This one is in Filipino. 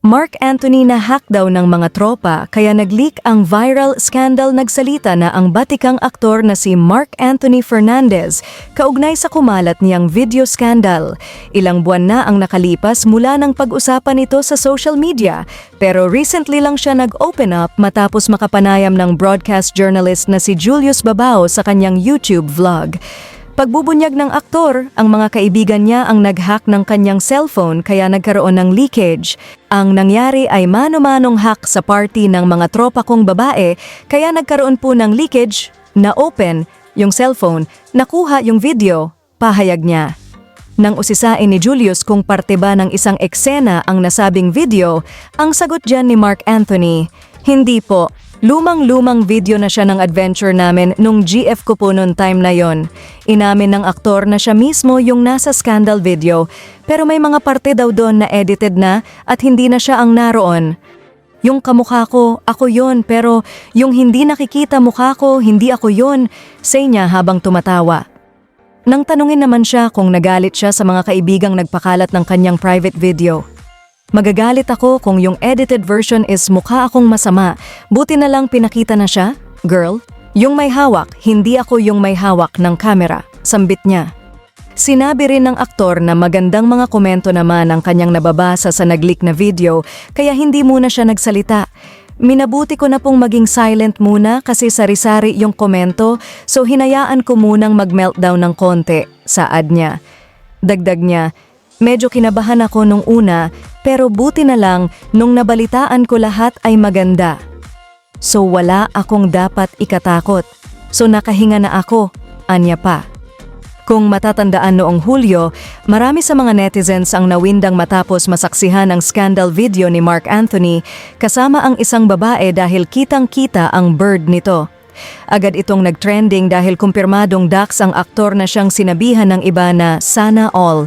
Mark Anthony na hack daw ng mga tropa kaya nag-leak ang viral scandal nagsalita na ang batikang aktor na si Mark Anthony Fernandez kaugnay sa kumalat niyang video scandal. Ilang buwan na ang nakalipas mula ng pag-usapan nito sa social media pero recently lang siya nag-open up matapos makapanayam ng broadcast journalist na si Julius Babao sa kanyang YouTube vlog. Pagbubunyag ng aktor, ang mga kaibigan niya ang nag-hack ng kanyang cellphone kaya nagkaroon ng leakage. Ang nangyari ay mano-manong hack sa party ng mga tropa kong babae kaya nagkaroon po ng leakage na open yung cellphone, nakuha yung video, pahayag niya. Nang usisain ni Julius kung parte ba ng isang eksena ang nasabing video, ang sagot dyan ni Mark Anthony, hindi po. Lumang-lumang video na siya ng adventure namin nung GF ko po noon time na yon. Inamin ng aktor na siya mismo yung nasa scandal video, pero may mga parte daw doon na edited na at hindi na siya ang naroon. Yung kamukha ko, ako yon pero yung hindi nakikita mukha ko, hindi ako yon, say niya habang tumatawa. Nang tanungin naman siya kung nagalit siya sa mga kaibigang nagpakalat ng kanyang private video. Magagalit ako kung yung edited version is mukha akong masama, buti na lang pinakita na siya, girl. Yung may hawak, hindi ako yung may hawak ng kamera, sambit niya. Sinabi rin ng aktor na magandang mga komento naman ang kanyang nababasa sa nag-leak na video kaya hindi muna siya nagsalita. Minabuti ko na pong maging silent muna kasi sari-sari yung komento so hinayaan ko munang mag-meltdown ng konti, saad niya. Dagdag niya, medyo kinabahan ako nung una pero buti na lang nung nabalitaan ko lahat ay maganda. So wala akong dapat ikatakot. So nakahinga na ako, anya pa. Kung matatandaan noong Hulyo, marami sa mga netizens ang nawindang matapos masaksihan ang scandal video ni Mark Anthony kasama ang isang babae dahil kitang-kita ang bird nito. Agad itong nagtrending dahil kumpirmadong dax ang aktor na siyang sinabihan ng iba na sana all.